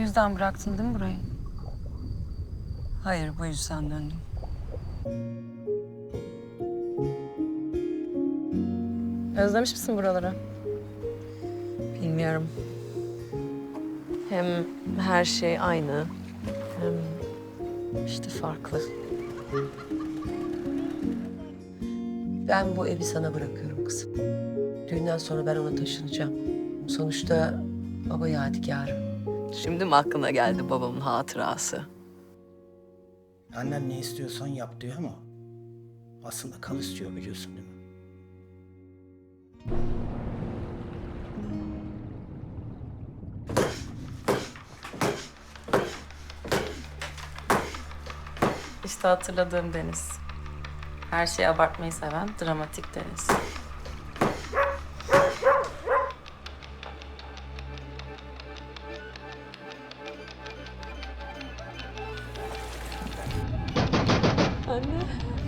yüzden bıraktın değil mi burayı? Hayır bu yüzden döndüm. Özlemiş misin buraları? Bilmiyorum. Hem her şey aynı. Hem işte farklı. Ben bu evi sana bırakıyorum kızım. Düğünden sonra ben ona taşınacağım. Sonuçta baba yadigarı. Şimdi mi aklına geldi babamın hatırası? Annen ne istiyorsan yap diyor ama aslında kal istiyor biliyorsun değil mi? İşte hatırladığım Deniz. Her şeyi abartmayı seven dramatik Deniz. Anne.